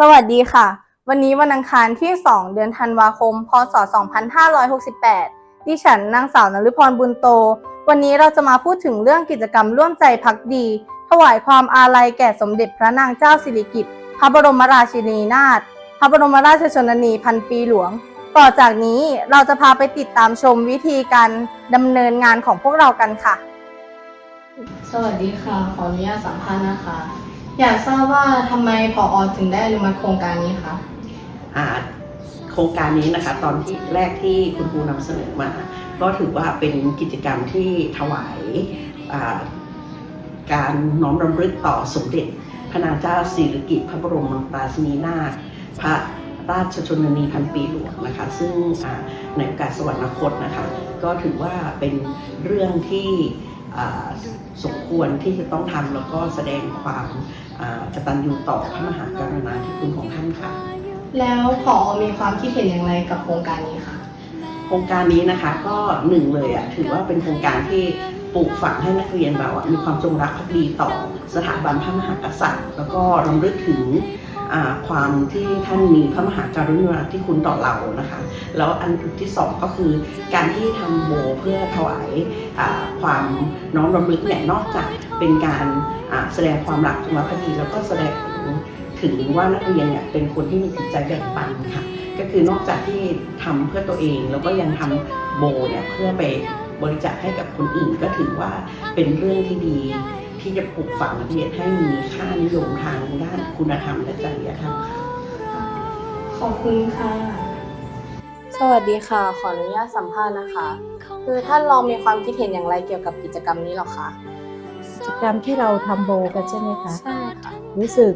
สวัสดีค่ะ วันนี้วันอังคารที่ 2 เดือนธันวาคม พศ 2568 ดิฉันนางสาวนฤพรบุญโต วันนี้เราจะมาพูดถึงเรื่องกิจกรรมร่วมใจพักดี ถวายความอาลัยแก่สมเด็จพระนางเจ้าสิริกิติ์พระบรมราชินีนาถพระบรมราชชนนีพันปีหลวง ต่อจากนี้เราจะพาไปติดตามชมวิธีการดำเนินงานของพวกเรากันค่ะ สวัสดีค่ะ ขออนุญาตสัมภาษณ์นะคะ อยากทราบว่าทำไมผออถึงได้อนุมัติโครงการนี้คะ อ่าโครงการนี้นะคะ ตอนที่แรกที่คุณครูนำเสนอมา ก็ถือว่าเป็นกิจกรรมที่ถวายอ่าการน้อมรำลึกต่อสมเด็จ พระนางเจ้าสิริกิติ์พระบรมราชินีนาถพระราชชนนีพันปีหลวงนะคะ ซึ่งในโอกาสสวรรคตนะคะ ก็ถือว่าเป็นเรื่องที่สมควรที่จะต้องทำแล้วก็แสดงความ กตัญญูต่อพระมหากรุณาธิคุณของท่านค่ะ แล้วผอมีความคิดเห็นอย่างไรกับโครงการนี้คะโครงการนี้นะคะก็หนึ่งเลยอะถือว่าเป็นโครงการที่ปลูกฝังให้นักเรียนเราอะมีความจงรักภักดีต่อสถาบันพระมหากษัตริย์ แล้วก็รำลึกถึงอ่าความที่ท่านมีพระมหากรุณาธิคุณต่อเรานะคะ แล้วอันที่สองก็คือการที่ทำโบเพื่อถวายอ่าความน้อมรำลึกเนี่ยนอกจาก เป็นการอ่าแสดงความรักจงรักภักดีแล้วก็แสดงถึงว่านักเรียนเนี่ยเป็นคนที่มีจิตใจแบ่งปันค่ะ ก็คือนอกจากที่ทำเพื่อตัวเอง แล้วก็ยังทำโบเนี่ยเพื่อไปบริจาคให้กับคนอื่นก็ถือว่าเป็นเรื่องที่ดีที่จะปลูกฝังนักเรียนให้มีค่านิยมทางด้านคุณธรรมและจริยธรรมค่ะขอบคุณค่ะ สวัสดีค่ะ ขออนุญาตสัมภาษณ์นะคะ คือท่านลองมีความคิดเห็นอย่างไรเกี่ยวกับกิจกรรมนี้หรอคะกิ จกรรมที่เราทำโบกันใช่ไหมคะใช่ค่ะรู้สึก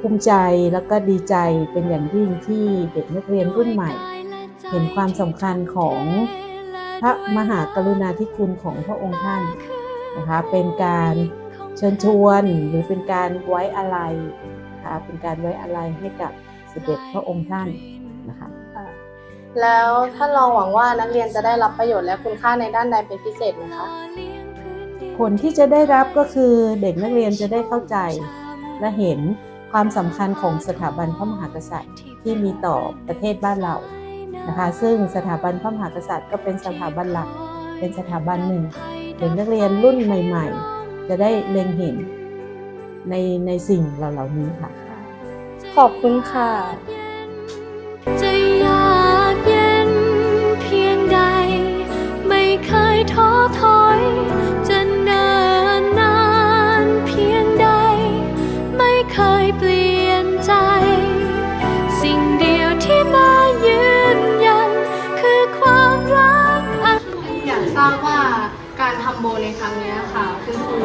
ภูมิใจแล้วก็ดีใจเป็นอย่างยิ่งที่เด็กนักเรียนรุ่นใหม่ เห็นความสำคัญของพระมหากรุณาธิคุณของพระองค์ท่านนะคะเป็นการเชิญชวนหรือเป็นการไว้อาลัยนะคะเป็นการไว้อาลัยให้กับเสด็จพระองค์ท่านนะคะแล้วท่านลองหวังว่านักเรียนจะได้รับประโยชน์และคุณค่าในด้านใดเป็นพิเศษไหมคะ ผลที่จะได้รับก็คือเด็กนักเรียนจะได้เข้าใจและเห็นความสำคัญของสถาบันพระมหากษัตริย์ ที่มีต่อประเทศบ้านเรานะคะซึ่งสถาบันพระมหากษัตริย์ก็เป็นสถาบันหลัก เป็นสถาบันหนึ่งเด็กนักเรียนรุ่นใหม่ ๆ จะได้เล็งเห็นในในสิ่งเหล่านี้ค่ะ ขอบคุณค่ะจะ โบในครั้งนี้ค่ะ คือครู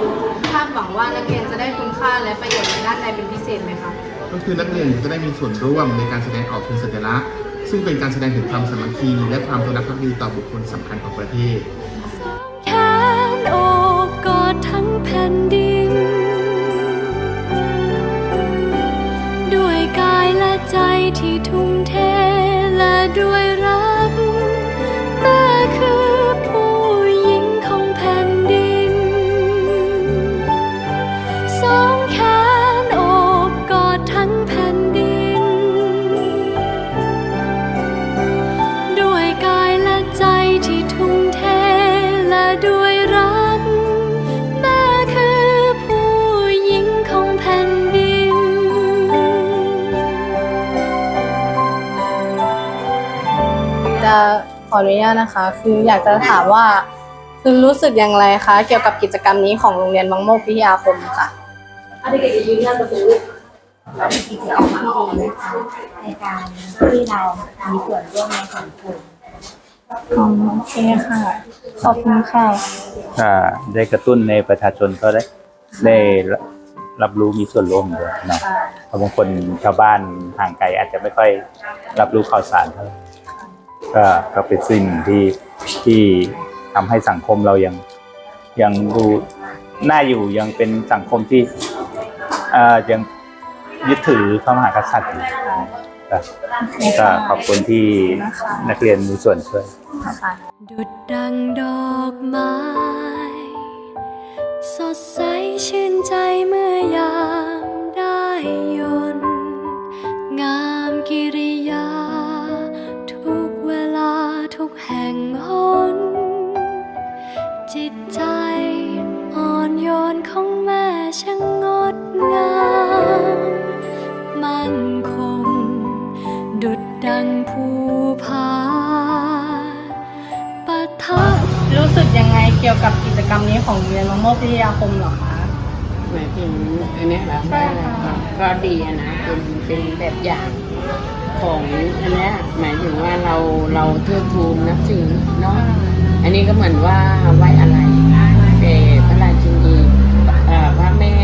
คาดหวังว่านักเรียนจะได้คุณค่าและประโยชน์ในด้านใดเป็นพิเศษไหมคะก็คือนักเรียนจะได้มีส่วนร่วมในการแสดงออกถึงสัญลักษณ์ ซึ่งเป็นการแสดงถึงความสามัคคีและความจงรักภักดีต่อบุคคลสำคัญของประเทศ ออนุญาตนะคะ คืออยากจะถามว่าคือรู้สึกอย่างไรคะ เกี่ยวกับกิจกรรมนี้ของโรงเรียนบางโมกพิทยาคมค่ะเรามีกิจกรรมที่ดีนะคะในการที่เรามีส่วนร่วมในสังคมอ๋อโอเคค่ะ ขอบคุณค่ะอ่าได้กระตุ้นในประชาชนก็ได้ได้รับรู้มีส่วนร่วมด้วยเนาะเพราะบางคนชาวบ้านห่างไกลอาจจะไม่ค่อยรับรู้ข่าวสารเท่าไหร่ ก็ก็เป็นสิ่งที่ที่ทำให้สังคมเรายังยังดูน่าอยู่ยังเป็นสังคมที่เอ่อยังยึดถือพระมหากษัตริย์อยู่ครับก็ขอบคุณที่นักเรียนมีส่วนช่วย ดุดดังดอกไม้ สดใสชื่นใจเมื่อ ของโรงเรียนมะม่วงพิทยาคมเหรอคะ หมายถึงอันเนี้ยเหรอใช่ค่ะ ก็ดีอะนะเป็นเป็นแบบอย่างของอันเนี้ยหมายถึงว่าเราเราเทิดทูนนับถือเนาะอันนี้ก็เหมือนว่าไว้อะไรแต่พระราชินีเอ่อพระแม่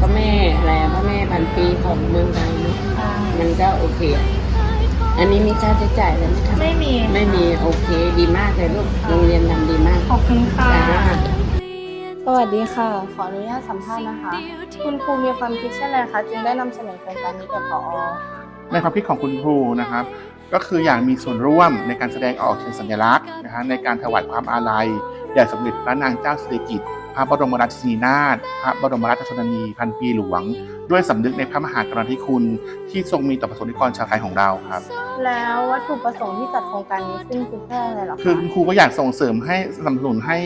พระแม่อะไรอะพระแม่พันปีของเมืองไทยเนาะมันก็โอเคอะ อันนี้มีค่าใช้จ่ายอะไรไหมคะไม่มี ไม่มีโอเคดีมากเลยลูกโรงเรียนทำดีมากขอบคุณค่ะจ้าสวัสดีค่ะ ขออนุญาตสัมภาษณ์นะคะ คุณครูมีความคิดเช่นไรคะ จึงได้นำเสนอโครงการนี้กับพอในความคิดของคุณครูนะครับ ก็คืออยากมีส่วนร่วมในการแสดงออกเชิงสัญลักษณ์นะฮะในการถวายความอาลัยแด่สมเด็จพระนางเจ้าสิริกิติ์ พระบรมราชินีนาถพระบรมราชชนนีพันปีหลวง ด้วยสำนึกในพระมหากรุณาธิคุณที่ทรงมีต่อประสบนิกรชาวไทยของเราครับ แล้ววัตถุประสงค์ที่จัดโครงการนี้ขึ้นคือเพื่ออะไรเหรอคือคะคุณครูก็อยากส่งเสริมให้สนับสนุนให้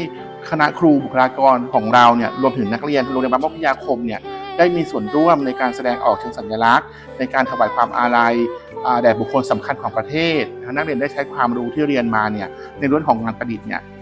คณะครูบุคลากรของเราเนี่ยรวมถึงนักเรียนโรงเรียนบ้านม่วงพิทยาคมเนี่ยได้มีส่วนร่วมในการแสดงออกเชิงสัญลักษณ์ ในการถวายความอาลัยอ่าแด่บุคคลสำคัญของประเทศนะนักเรียนได้ใช้ความรู้ที่เรียนมาเนี่ยในเรื่องของงานประดิษฐ์เนี่ยอ่า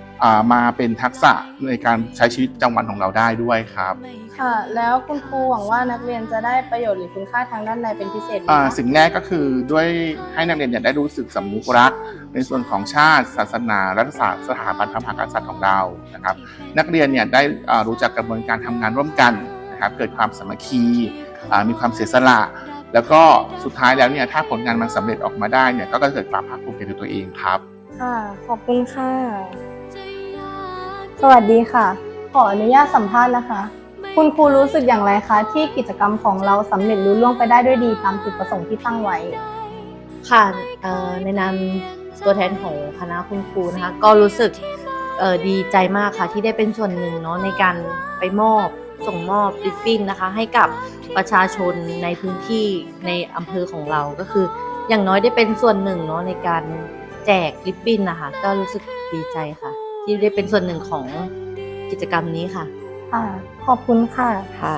มาเป็นทักษะในการใช้ชีวิตประจำวันของเราได้ด้วยครับ ค่ะ แล้วคุณครูหวังว่านักเรียนจะได้ประโยชน์หรือคุณค่าทางด้านใดเป็นพิเศษไหมอ่าคะสิ่งแรกก็คือด้วยให้นักเรียนเนี่ยได้รู้สึกสำนึกรัก ในส่วนของชาติศาสนา รัฐศาสตร์สถาบันพระมหากษัตริย์ของเรานะครับ นักเรียนเนี่ยได้อ่ารู้จักกระบวนการทำงานร่วมกันนะครับเกิดความสามัคคีอ่ามีความเสียสละ แล้วก็สุดท้ายแล้วเนี่ยถ้าผลงานมันสำเร็จออกมาได้เนี่ยก็เกิดความภาคภูมิใจในตัวเองครับ ค่ะ ขอบคุณค่ะ สวัสดีค่ะ ขออนุญาตสัมภาษณ์นะคะ คุณครูรู้สึกอย่างไรคะที่กิจกรรมของเราสำเร็จรุ่ล่วงไปได้ด้วยดีตามจุดประสงค์ที่ตั้งไว้ ค่ะในนามตัวแทนของคณะคุณครูนะคะ ก็รู้สึกดีใจมากค่ะที่ได้เป็นส่วนหนึ่งเนาะในการไปมอบส่งมอบริบบิ้นนะคะ ให้กับประชาชนในพื้นที่ในอำเภอของเราก็คือ อย่างน้อยได้เป็นส่วนหนึ่งเนาะในการแจกริบบิ้นนะคะ ก็รู้สึกดีใจค่ะ ที่ได้เป็นส่วนหนึ่งของกิจกรรมนี้ค่ะ ค่ะ ขอบคุณค่ะ ค่ะ